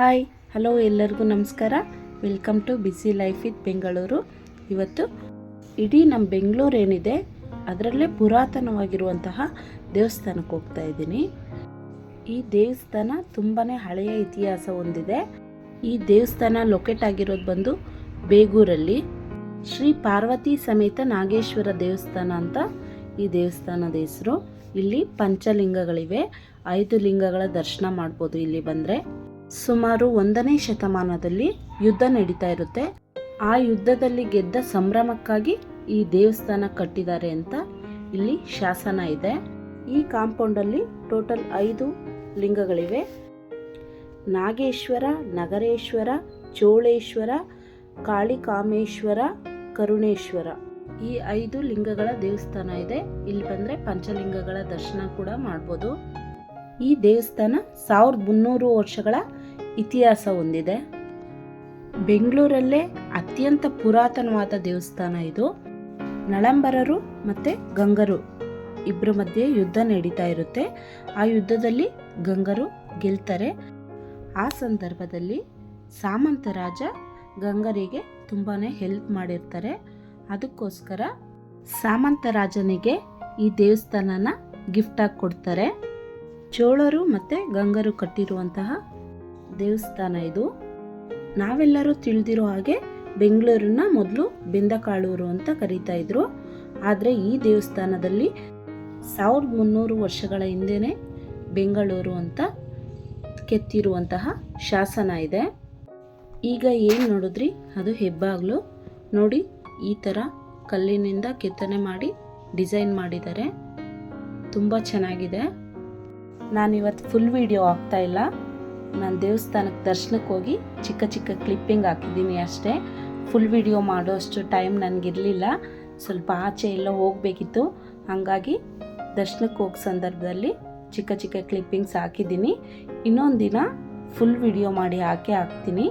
Hi hello ಎಲ್ಲರಿಗೂ ನಮಸ್ಕಾರ. Welcome to busy life with Bengaluru ಇವತ್ತು ಇಡೀ ನಮ್ಮ ಬೆಂಗಳೂರು ಏನಿದೆ, ಅದರಲ್ಲೇ ಪುರಾತನವಾಗಿರುವಂತಹ ದೇವಸ್ಥಾನಕ್ಕೆ ಹೋಗ್ತಾ ಇದ್ದೀನಿ. ಈ ದೇವಸ್ಥಾನ ತುಂಬಾ ಹಳೆಯ ಇತಿಹಾಸ ಹೊಂದಿದೆ. ಈ ದೇವಸ್ಥಾನ ಲೊಕೇಟ್ ಆಗಿರೋದು ಬಂದು ಬೇಗೂರಲ್ಲಿ. ಶ್ರೀ ಪಾರ್ವತಿ ಸಮೇತ ನಾಗೇಶ್ವರ ದೇವಸ್ಥಾನ ಅಂತ ಈ ದೇವಸ್ಥಾನದ ಹೆಸರು. ಇಲ್ಲಿ ಪಂಚಲಿಂಗಗಳಿವೆ. ಐದು ಲಿಂಗಗಳ ದರ್ಶನ ಮಾಡ್ಬೋದು ಇಲ್ಲಿ ಬಂದರೆ. ಸುಮಾರು ಒಂದನೇ ಶತಮಾನದಲ್ಲಿ ಯುದ್ಧ ನಡೀತಾ ಇರುತ್ತೆ. ಆ ಯುದ್ಧದಲ್ಲಿ ಗೆದ್ದ ಸಂಭ್ರಮಕ್ಕಾಗಿ ಈ ದೇವಸ್ಥಾನ ಕಟ್ಟಿದ್ದಾರೆ ಅಂತ ಇಲ್ಲಿ ಶಾಸನ ಇದೆ. ಈ ಕಾಂಪೌಂಡಲ್ಲಿ ಟೋಟಲ್ ಐದು ಲಿಂಗಗಳಿವೆ. ನಾಗೇಶ್ವರ, ನಗರೇಶ್ವರ, ಚೋಳೇಶ್ವರ, ಕಾಳಿಕಾಮೇಶ್ವರ, ಕರುಣೇಶ್ವರ ಈ ಐದು ಲಿಂಗಗಳ ದೇವಸ್ಥಾನ ಇದೆ. ಇಲ್ಲಿ ಬಂದರೆ ಪಂಚಲಿಂಗಗಳ ದರ್ಶನ ಕೂಡ ಮಾಡ್ಬೋದು. ಈ ದೇವಸ್ಥಾನ ಸಾವಿರದ ಮುನ್ನೂರು ವರ್ಷಗಳ ಇತಿಹಾಸ ಹೊಂದಿದೆ. ಬೆಂಗಳೂರಲ್ಲೇ ಅತ್ಯಂತ ಪುರಾತನವಾದ ದೇವಸ್ಥಾನ ಇದು. ನಳಂಬರರು ಮತ್ತು ಗಂಗರು ಇಬ್ಬರ ಮಧ್ಯೆ ಯುದ್ಧ ನಡೀತಾ ಇರುತ್ತೆ. ಆ ಯುದ್ಧದಲ್ಲಿ ಗಂಗರು ಗೆಲ್ತಾರೆ. ಆ ಸಂದರ್ಭದಲ್ಲಿ ಸಾಮಂತ ರಾಜ ಗಂಗರಿಗೆ ತುಂಬಾ ಹೆಲ್ಪ್ ಮಾಡಿರ್ತಾರೆ. ಅದಕ್ಕೋಸ್ಕರ ಸಾಮಂತ ರಾಜನಿಗೆ ಈ ದೇವಸ್ಥಾನನ ಗಿಫ್ಟಾಗಿ ಕೊಡ್ತಾರೆ. ಚೋಳರು ಮತ್ತು ಗಂಗರು ಕಟ್ಟಿರುವಂತಹ ದೇವಸ್ಥಾನ ಇದು. ನಾವೆಲ್ಲರೂ ತಿಳಿದಿರೋ ಹಾಗೆ ಬೆಂಗಳೂರನ್ನ ಮೊದಲು ಬೆಂದಕಾಳೂರು ಅಂತ ಕರೀತಾ ಇದ್ರು. ಆದರೆ ಈ ದೇವಸ್ಥಾನದಲ್ಲಿ ಸಾವಿರದ ಮುನ್ನೂರು ವರ್ಷಗಳ ಹಿಂದೆನೇ ಬೆಂಗಳೂರು ಅಂತ ಕೆತ್ತಿರುವಂತಹ ಶಾಸನ ಇದೆ. ಈಗ ಏನು ನೋಡಿದ್ರಿ? ಅದು ಹೆಬ್ಬಾಗ್ಲು. ನೋಡಿ, ಈ ಥರ ಕಲ್ಲಿನಿಂದ ಕೆತ್ತನೆ ಮಾಡಿ ಡಿಸೈನ್ ಮಾಡಿದ್ದಾರೆ. ತುಂಬ ಚೆನ್ನಾಗಿದೆ. ನಾನಿವತ್ತು ಫುಲ್ ವಿಡಿಯೋ ಆಗ್ತಾ ಇಲ್ಲ. ನಾನು ದೇವಸ್ಥಾನಕ್ಕೆ ದರ್ಶನಕ್ಕೆ ಹೋಗಿ ಚಿಕ್ಕ ಚಿಕ್ಕ ಕ್ಲಿಪ್ಪಿಂಗ್ ಹಾಕಿದ್ದೀನಿ ಅಷ್ಟೇ. ಫುಲ್ ವಿಡಿಯೋ ಮಾಡೋ ಅಷ್ಟು ಟೈಮ್ ನನಗಿರಲಿಲ್ಲ ಸ್ವಲ್ಪ ಆಚೆ ಎಲ್ಲ ಹೋಗಬೇಕಿತ್ತು. ಹಾಗಾಗಿ ದರ್ಶನಕ್ಕೆ ಹೋಗೋ ಸಂದರ್ಭದಲ್ಲಿ ಚಿಕ್ಕ ಚಿಕ್ಕ ಕ್ಲಿಪ್ಪಿಂಗ್ಸ್ ಹಾಕಿದ್ದೀನಿ. ಇನ್ನೊಂದು ದಿನ ಫುಲ್ ವಿಡಿಯೋ ಮಾಡಿ ಹಾಕೇ ಹಾಕ್ತೀನಿ.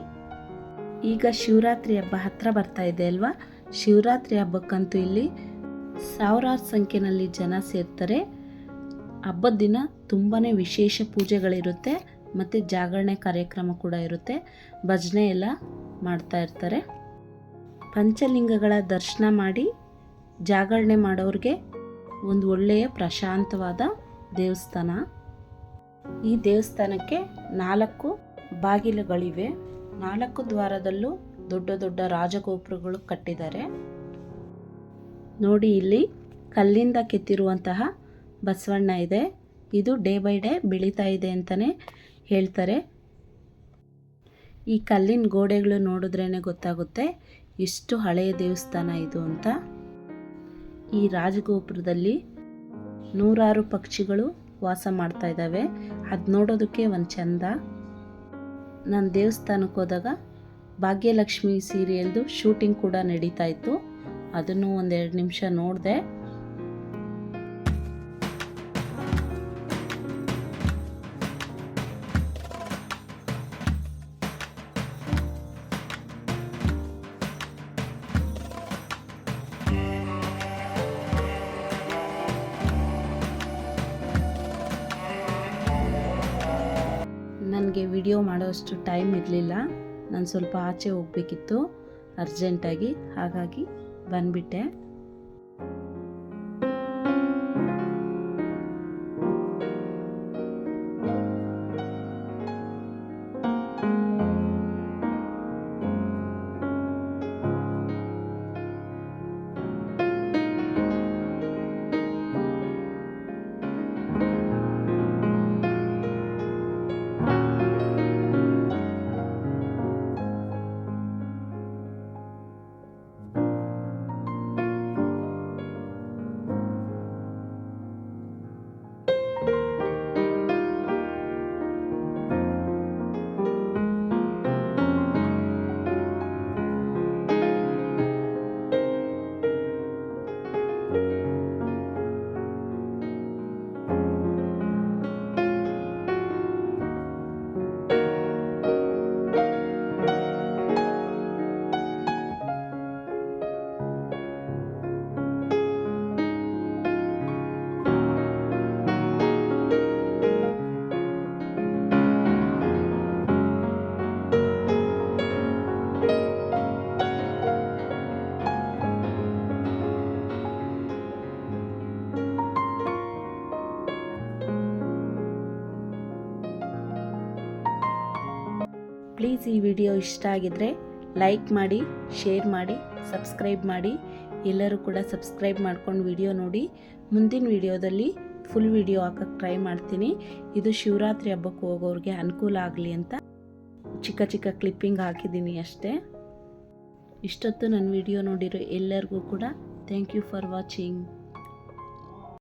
ಈಗ ಶಿವರಾತ್ರಿ ಹಬ್ಬ ಹತ್ತಿರ ಬರ್ತಾ ಇದೆ ಅಲ್ವಾ? ಶಿವರಾತ್ರಿ ಹಬ್ಬಕ್ಕಂತೂ ಇಲ್ಲಿ ಸಾವಿರಾರು ಸಂಖ್ಯೆಯಲ್ಲಿ ಜನ ಸೇರ್ತಾರೆ. ಹಬ್ಬದ ದಿನ ತುಂಬಾ ವಿಶೇಷ ಪೂಜೆಗಳಿರುತ್ತೆ. ಮತ್ತು ಜಾಗರಣೆ ಕಾರ್ಯಕ್ರಮ ಕೂಡ ಇರುತ್ತೆ. ಭಜನೆ ಎಲ್ಲ ಮಾಡ್ತಾ ಇರ್ತಾರೆ. ಪಂಚಲಿಂಗಗಳ ದರ್ಶನ ಮಾಡಿ ಜಾಗರಣೆ ಮಾಡೋರಿಗೆ ಒಂದು ಒಳ್ಳೆಯ ಪ್ರಶಾಂತವಾದ ದೇವಸ್ಥಾನ. ಈ ದೇವಸ್ಥಾನಕ್ಕೆ ನಾಲ್ಕು ಬಾಗಿಲುಗಳಿವೆ. ನಾಲ್ಕು ದ್ವಾರದಲ್ಲೂ ದೊಡ್ಡ ದೊಡ್ಡ ರಾಜಗೋಪುರಗಳು ಕಟ್ಟಿದ್ದಾರೆ. ನೋಡಿ ಇಲ್ಲಿ ಕಲ್ಲಿಂದ ಕೆತ್ತಿರುವಂತಹ ಬಸವಣ್ಣ ಇದೆ. ಇದು ಡೇ ಬೈ ಡೇ ಬೆಳೀತಾ ಇದೆ ಅಂತಲೇ ಹೇಳ್ತಾರೆ. ಈ ಕಲ್ಲಿನ ಗೋಡೆಗಳು ನೋಡಿದ್ರೇ ಗೊತ್ತಾಗುತ್ತೆ ಎಷ್ಟು ಹಳೆಯ ದೇವಸ್ಥಾನ ಇದು ಅಂತ. ಈ ರಾಜಗೋಪುರದಲ್ಲಿ ನೂರಾರು ಪಕ್ಷಿಗಳು ವಾಸ ಮಾಡ್ತಾ ಇದ್ದಾವೆ. ಅದು ನೋಡೋದಕ್ಕೆ ಒಂದು ಚಂದ. ನಾನು ದೇವಸ್ಥಾನಕ್ಕೆ ಹೋದಾಗ ಭಾಗ್ಯಲಕ್ಷ್ಮಿ ಸೀರಿಯಲ್ದು ಶೂಟಿಂಗ್ ಕೂಡ ನಡೀತಾ ಇತ್ತು. ಅದನ್ನು ಒಂದೆರಡು ನಿಮಿಷ ನೋಡಿದೆ. ನನಗೆ ವಿಡಿಯೋ ಮಾಡೋಷ್ಟು ಟೈಮ್ ಇರಲಿಲ್ಲ. ನಾನು ಸ್ವಲ್ಪ ಆಚೆ ಹೋಗಬೇಕಿತ್ತು. ಅರ್ಜೆಂಟಾಗಿ ಹಾಗಾಗಿ ಬಂದ್ಬಿಟ್ಟೆ. ಪ್ಲೀಸ್ ಈ ವಿಡಿಯೋ ಇಷ್ಟ ಆಗಿದ್ರೆ ಲೈಕ್ ಮಾಡಿ ಶೇರ್ ಮಾಡಿ ಸಬ್ಸ್ಕ್ರೈಬ್ ಮಾಡಿ. ಎಲ್ಲರೂ ಕೂಡ ಸಬ್ಸ್ಕ್ರೈಬ್ ಮಾಡ್ಕೊಂಡು ವಿಡಿಯೋ ನೋಡಿ. ಮುಂದಿನ ವಿಡಿಯೋದಲ್ಲಿ ಫುಲ್ ವಿಡಿಯೋ ಹಾಕಕ್ಕೆ ಟ್ರೈ ಮಾಡ್ತೀನಿ. ಇದು ಶಿವರಾತ್ರಿ ಹಬ್ಬಕ್ಕೆ ಹೋಗೋರಿಗೆ ಅನುಕೂಲ ಆಗಲಿ ಅಂತ ಚಿಕ್ಕ ಚಿಕ್ಕ ಕ್ಲಿಪ್ಪಿಂಗ್ ಹಾಕಿದ್ದೀನಿ ಅಷ್ಟೇ. ಇಷ್ಟೊತ್ತು ನನ್ನ ವಿಡಿಯೋ ನೋಡಿರೋ ಎಲ್ಲರಿಗೂ ಕೂಡ ಥ್ಯಾಂಕ್ ಯು ಫಾರ್ ವಾಚಿಂಗ್